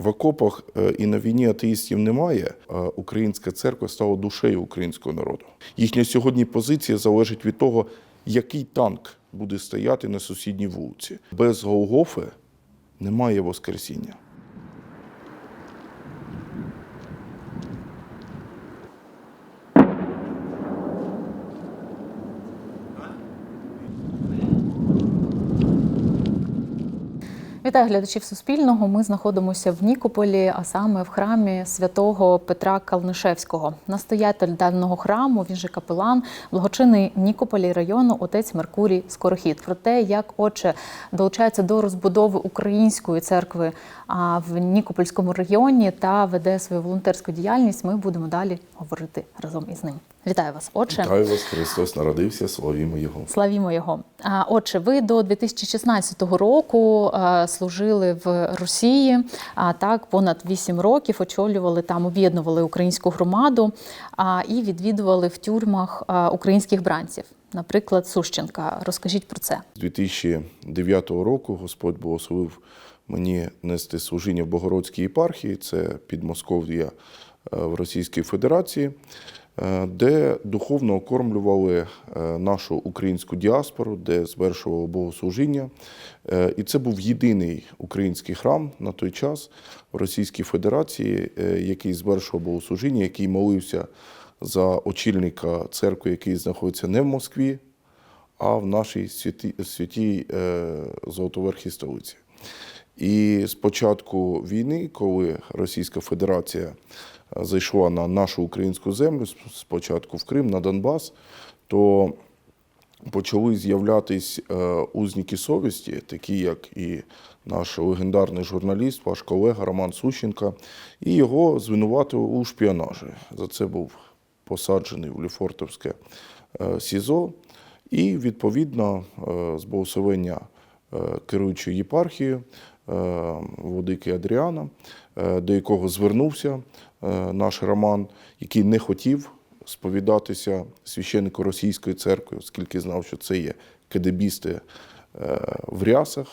В окопах е, і на війні атеїстів немає. Українська церква стала душею українського народу. Їхня сьогодні позиція залежить від того, який танк буде стояти на сусідній вулиці. Без Голгофи немає Воскресіння. Вітаю глядачів Суспільного. Ми знаходимося в Нікополі, а саме в храмі святого Петра Калнишевського. Настоятель даного храму, він же капелан, благочинний Нікополі району, отець Меркурій Скорохід. Про те, як отче долучається до розбудови української церкви в Нікопольському районі та веде свою волонтерську діяльність. Ми будемо далі говорити разом із ним. Вітаю вас, отче. Хай вас Христос народився, славімо Його. Славімо його. А, Отже, ви до 2016 року служили в Росії. А так понад 8 років очолювали там, об'єднували українську громаду і відвідували в тюрмах українських бранців, наприклад, Сущенка. Розкажіть про це. З 2009 року Господь благословив мені нести служіння в Богородській єпархії, це Підмосков'я е, в Російській Федерації, де духовно окормлювали е, нашу українську діаспору, де звершували богослужіння. Е, І це був єдиний український храм на той час в Російській Федерації, е, який звершував богослужіння, який молився за очільника церкви, який знаходиться не в Москві, а в нашій святі, святій е, Золотоверхій столиці. І з початку війни, коли Російська Федерація е, зайшла на нашу українську землю, спочатку в Крим, на Донбас, то почали з'являтись е, узники совісті, такі як і наш легендарний журналіст, ваш колега Роман Сущенка, і його звинуватили у шпіонажі. За це був посаджений в Ліфортовське е, СІЗО. І відповідно е, з благословення керуючої єпархією е, владики Адріана, до якого звернувся наш Роман, який не хотів сповідатися священнику російської церкви, оскільки знав, що це є кедебісти е, в рясах.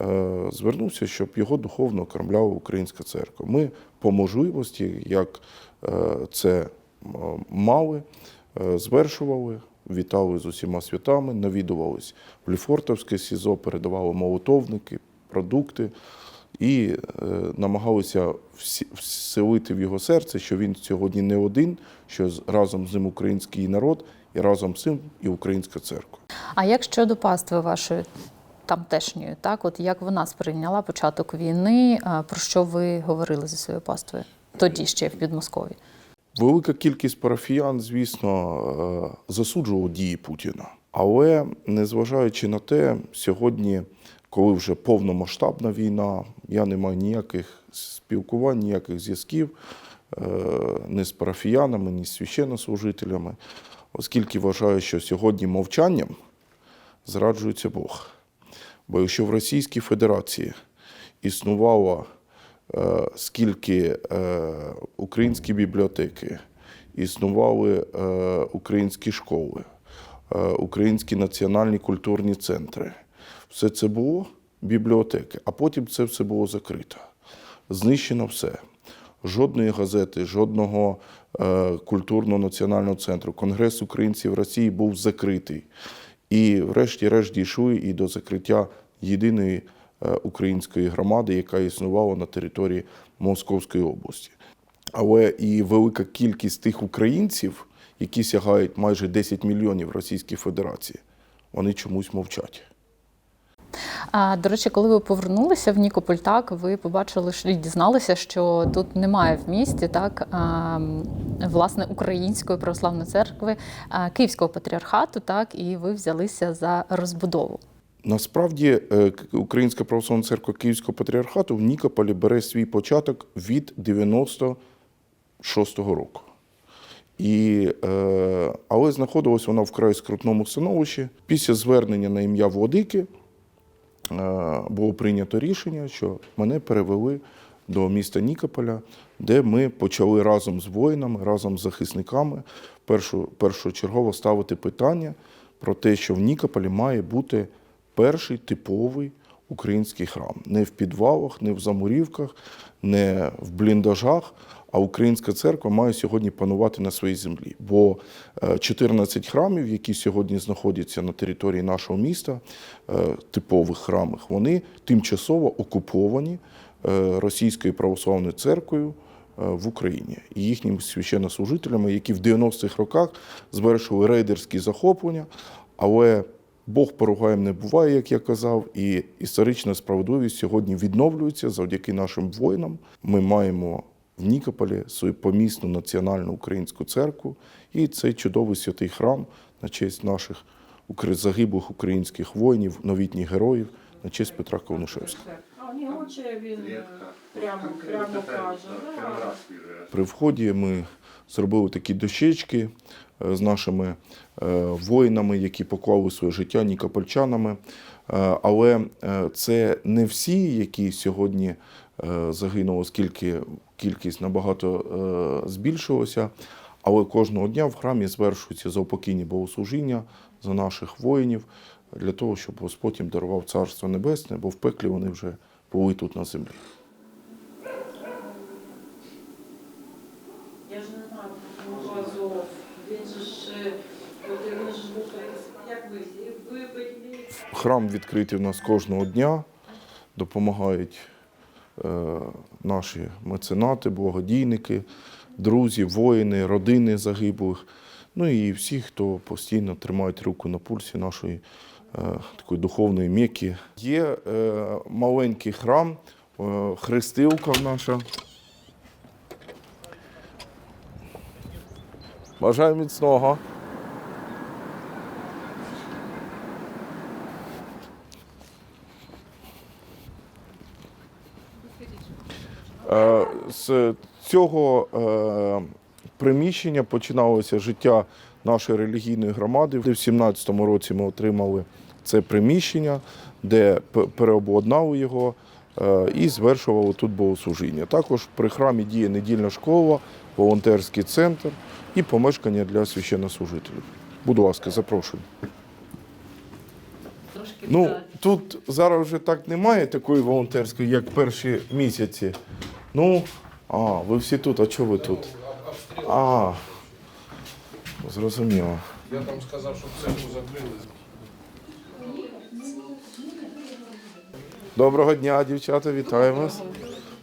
е, Звернувся, щоб його духовно окормляла українська церква. Ми по можливості, як е, це мали, е, звершували, вітали з усіма святами, навідувались в Ліфортовське СІЗО, передавали молотовники, продукти і е, намагалися всі- вселити в його серце, що він сьогодні не один, що разом з ним український народ, і разом з цим і українська церква. А як щодо пастви вашої тамтешньої, так от як вона сприйняла початок війни? Про що ви говорили зі своєю паствою? Тоді ще в Підмоскові. Велика кількість парафіян, звісно, е, засуджувала дії Путіна. Але незважаючи на те, сьогодні, коли вже повномасштабна війна, я не маю ніяких спілкувань, ніяких зв'язків е, ні з парафіянами, ні з священнослужителями, оскільки вважаю, що сьогодні мовчанням зраджується Бог. Бо якщо в Російській Федерації існувало е, скільки е, українські бібліотеки, існували українські школи, українські національні культурні центри. Все це було бібліотеки, а потім це все було закрито. Знищено все. Жодної газети, жодного е, культурного національного центру. Конгрес українців Росії був закритий. І врешті-решт дійшли і до закриття єдиної е, української громади, яка існувала на території Московської області. Але і велика кількість тих українців, які сягають майже 10 мільйонів в Російській Федерації, вони чомусь мовчать. А до речі, коли ви повернулися в Нікополь, так ви побачили і дізналися, що тут немає в місті так а, власне української православної церкви а, Київського патріархату, так і ви взялися за розбудову. Насправді е, Українська православна церква Київського патріархату в Нікополі бере свій початок від 96-го року. І, е, але знаходилась вона в край скрутному становищі. Після звернення на ім'я Владики було прийнято рішення, що мене перевели до міста Нікополя, де ми почали разом з воїнами, разом з захисниками першу, першочергово ставити питання про те, що в Нікополі має бути перший типовий український храм. Не в підвалах, не в замурівках, не в бліндажах. А українська церква має сьогодні панувати на своїй землі. Бо е, 14 храмів, які сьогодні знаходяться на території нашого міста, е, типових храмах, вони тимчасово окуповані е, Російською православною церквою е, в Україні і їхніми священнослужителями, які в 90-х роках звершили рейдерські захоплення, але Бог поругаєм не буває, як я казав, і історична справедливість сьогодні відновлюється завдяки нашим воїнам. Ми маємо в Нікополі свою помісну національну українську церкву і цей чудовий святий храм на честь наших загиблих українських воїнів, новітніх героїв, на честь Петра Ковнишевського. Він е, прямо, прямо каже. При вході ми зробили такі дощечки е, з нашими е, воїнами, які поклали своє життя нікопольчанами. Але це не всі, які сьогодні загинули, оскільки кількість набагато е, збільшилася. Але кожного дня в храмі звершуються заупокійні богослужіння за наших воїнів для того, щоб Господь їм дарував Царство Небесне, бо в пеклі вони вже були тут на землі. Я ж не знаю, може Азов. Він же ж, був, як ви? Храм відкритий в нас кожного дня. Допомагають наші меценати, благодійники, друзі, воїни, родини загиблих. Ну і всі, хто постійно тримають руку на пульсі нашої е, такої духовної м'яки. Є е, маленький храм, е, хрестилка наша. Бажаю міцного. З цього е, приміщення починалося життя нашої релігійної громади. В 17-му році ми отримали це приміщення, де переобладнали його е, і звершували тут богослужіння. Також при храмі діє недільна школа, волонтерський центр і помешкання для священнослужителів. Будь ласка, запрошую. Ну, тут зараз вже так немає такої волонтерської, як перші місяці. Ну, а, ви всі тут, а чого ви тут? А, зрозуміло. Я там сказав, що церкву закрили. Доброго дня, дівчата, вітаю вас.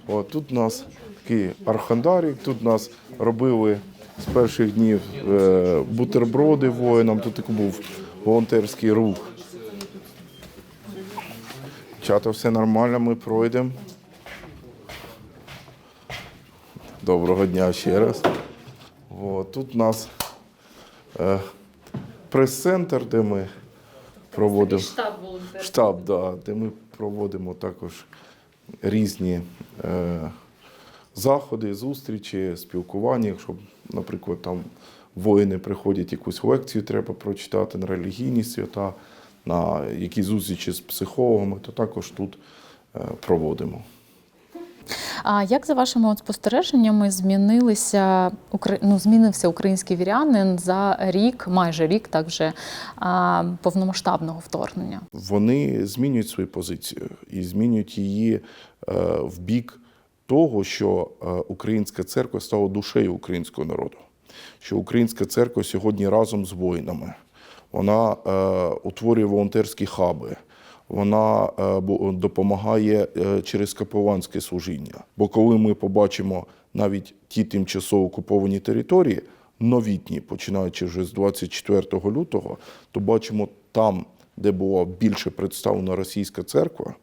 О, тут у нас такий архандарік, тут нас робили з перших днів е, бутерброди воїнам, тут такий був волонтерський рух. Дівчата, все нормально, ми пройдемо. Доброго дня ще раз. О, тут у нас е, прес-центр, де ми проводимо. Штаб. Штаб, да, де ми проводимо також різні е, заходи, зустрічі, спілкування. Якщо, наприклад, там воїни приходять якусь лекцію, треба прочитати на релігійні свята, на якісь зустрічі з психологами, то також тут е, проводимо. А як за вашими от спостереженнями змінилися ну, змінився український вірянин за рік, майже рік, так вже повномасштабного вторгнення? вони змінюють свою позицію і змінюють її е, в бік того, що е, українська церква стала душею українського народу. Що українська церква сьогодні разом з воїнами. Вона е, утворює волонтерські хаби. Вона е, допомагає е, через капеланське служіння. Бо коли ми побачимо навіть ті тимчасово окуповані території, новітні, починаючи вже з 24 лютого, то бачимо там, де була більше представлена російська церква,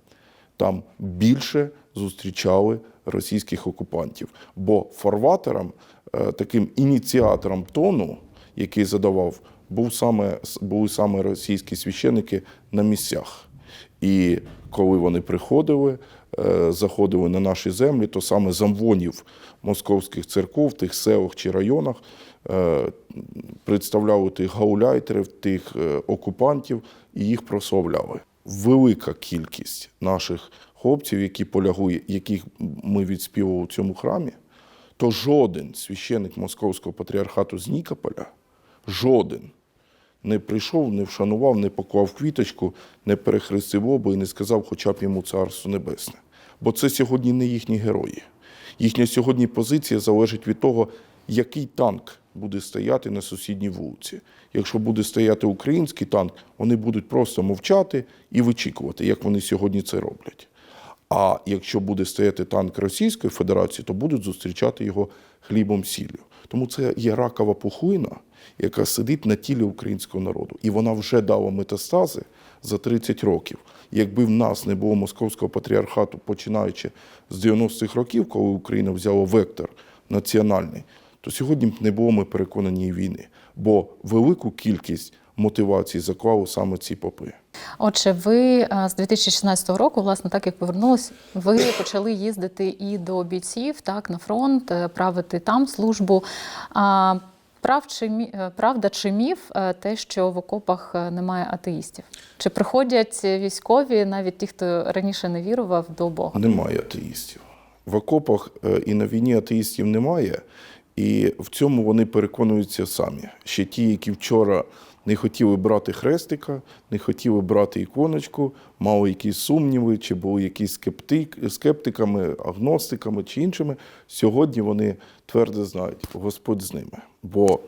там більше зустрічали російських окупантів. Бо фарватером, е, таким ініціатором тону, який задавав, був саме, були саме російські священики на місцях. І коли вони приходили, е, заходили на наші землі, то саме замвонів московських церков тих селах чи районах е, представляли тих гауляйтерів, тих е, окупантів і їх прославляли. Велика кількість наших хлопців, які полягли, яких ми відспівали у цьому храмі, то жоден священик Московського патріархату з Нікополя, жоден не прийшов, не вшанував, не поклав квіточку, не перехрестив оба і не сказав хоча б йому царство небесне. Бо це сьогодні не їхні герої. Їхня сьогодні позиція залежить від того, який танк буде стояти на сусідній вулиці. Якщо буде стояти український танк, вони будуть просто мовчати і вичікувати, як вони сьогодні це роблять. А якщо буде стояти танк Російської Федерації, то будуть зустрічати його хлібом сіллю. Тому це є ракова пухлина, яка сидить на тілі українського народу. І вона вже дала метастази за 30 років. Якби в нас не було московського патріархату, починаючи з 90-х років, коли Україна взяла вектор національний, то сьогодні б не було, ми переконані, війни. Бо велику кількість мотивацій заклали саме ці попи. Отже, ви е, з 2016 року, власне, так як повернулись, ви почали їздити і до бійців, так на фронт, е, правити там службу. Прав чи мі- е, правда чи міф е, те, що в окопах е, немає атеїстів? Чи приходять військові, навіть ті, хто раніше не вірував до Бога? Немає атеїстів. В окопах і на війні атеїстів немає, і в цьому вони переконуються самі. Ще ті, які вчора не хотіли брати хрестика, не хотіли брати іконочку, мали якісь сумніви, чи були якісь скептик, скептиками, агностиками чи іншими. Сьогодні вони твердо знають, Господь з ними. Бо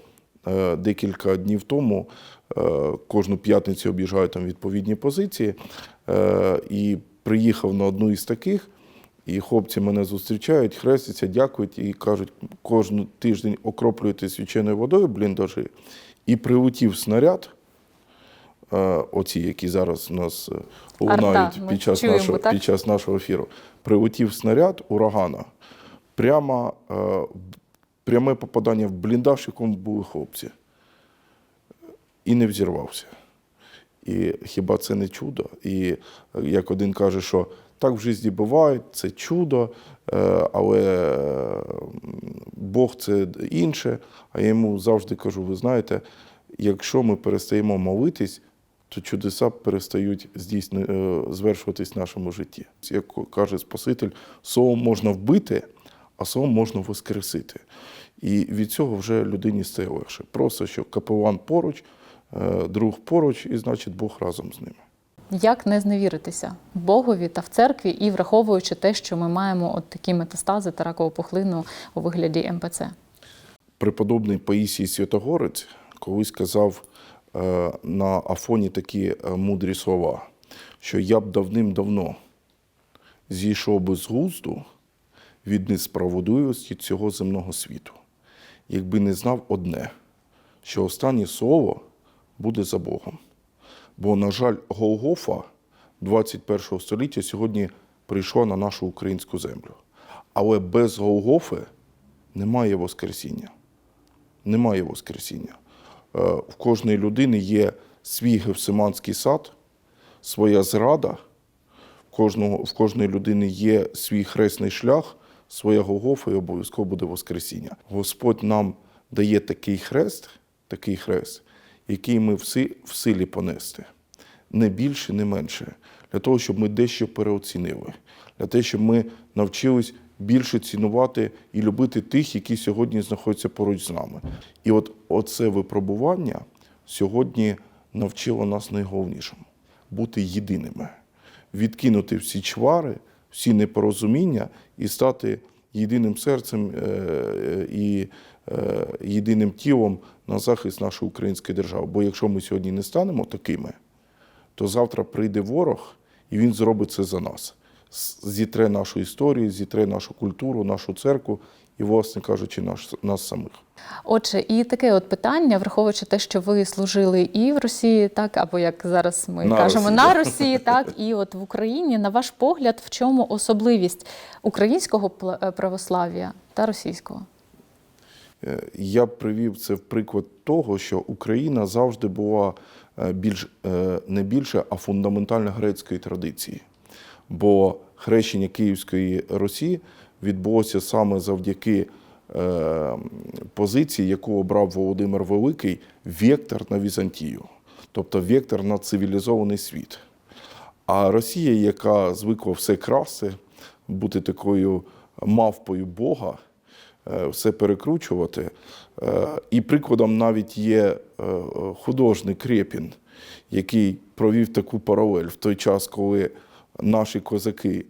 е, декілька днів тому е, кожну п'ятницю об'їжджаю там відповідні позиції е, і приїхав на одну із таких. І хлопці мене зустрічають, хрестяться, дякують і кажуть, кожен тиждень окроплюєте свяченою водою бліндажі. І прилетів снаряд, оці, які зараз нас лунають під час, чуємо, нашого, так? під час нашого ефіру. Прилетів снаряд урагана, прямо пряме попадання в бліндаж, в якому були хлопці. І не взірвався. І хіба це не чудо? І е, як один каже, що так в житті буває, це чудо, е, але е, Бог це інше. А я йому завжди кажу: ви знаєте, якщо ми перестаємо молитись, то чудеса перестають здійсни, е, звершуватись в нашому житті. Як каже Спаситель, словом можна вбити, а словом можна воскресити. І від цього вже людині стає легше. Просто що капелан поруч, е, друг поруч, і значить Бог разом з ними. Як не зневіритися Богові та в церкві, і враховуючи те, що ми маємо от такі метастази та ракову пухлину у вигляді МПЦ? Преподобний Паїсій Святогорець колись казав е, на Афоні такі е, мудрі слова, що я б давним-давно зійшов би з глузду від несправедливості цього земного світу, якби не знав одне, що останнє слово буде за Богом. Бо, на жаль, Голгофа 21 століття сьогодні прийшла на нашу українську землю. Але без Голгофи немає Воскресіння. Немає Воскресіння. Е, В кожної людини є свій гефсиманський сад, своя зрада, в, кожного, в кожної людини є свій хресний шлях, своя Голгофа і обов'язково буде Воскресіння. Господь нам дає такий хрест, такий хрест, який ми в си- в силі понести. Не більше, не менше. Для того, щоб ми дещо переоцінили, для того, щоб ми навчились більше цінувати і любити тих, які сьогодні знаходяться поруч з нами. І от оце випробування сьогодні навчило нас найголовнішому бути єдиними, відкинути всі чвари, всі непорозуміння і стати єдиним серцем е, і е, єдиним тілом на захист нашої української держави. Бо якщо ми сьогодні не станемо такими, то завтра прийде ворог, і він зробить це за нас. Зітре нашу історію, зітре нашу культуру, нашу церкву і, власне кажучи, наш, нас самих. Отже, і таке от питання, враховуючи те, що ви служили і в Росії, так або як зараз ми На кажемо Росії, на. Росії, так і от в Україні. На ваш погляд, в чому особливість українського е, православ'я та російського? Е, Я привів це в приклад того, що Україна завжди була е, більш не більше, а фундаментально грецької традиції. Бо хрещення Київської Русі відбулося саме завдяки е, позиції, яку обрав Володимир Великий, вектор на Візантію, тобто вектор на цивілізований світ. А Росія, яка звикла все красти, бути такою мавпою Бога, е, все перекручувати. Е, І прикладом навіть є художник Рєпін, який провів таку паралель в той час, коли наші козаки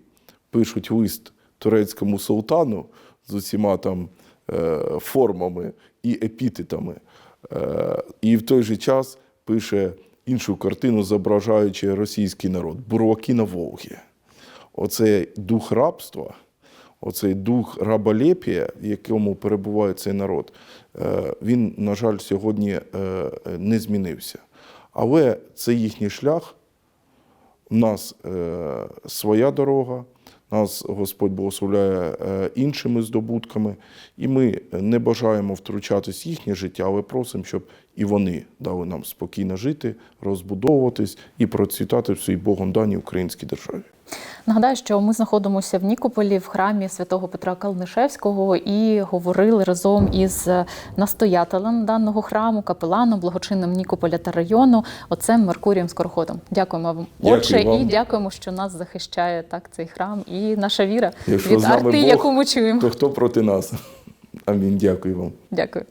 пишуть лист турецькому султану з усіма там е, формами і епітетами. Е, І в той же час пише іншу картину, зображаючи російський народ Бурлаки на Волгі. Оцей дух рабства, оцей дух раболепія, в якому перебуває цей народ, е, він, на жаль, сьогодні не змінився. Але це їхній шлях. У нас своя дорога, нас Господь благословляє е, іншими здобутками, і ми не бажаємо втручатись в їхнє життя, але просимо, щоб і вони дали нам спокійно жити, розбудовуватись і процвітати в своїй Богом даній українській державі. Нагадаю, що ми знаходимося в Нікополі в храмі святого Петра Калнишевського і говорили разом із настоятелем даного храму, капеланом, благочинним Нікополя та району, отцем Меркурієм Скороходом. Дякуємо вам, Дякую отче, вам. і дякуємо, що нас захищає так цей храм і наша віра Якщо від арти, Бог, яку ми чуємо. То хто проти нас? Амінь. Дякую вам. Дякую.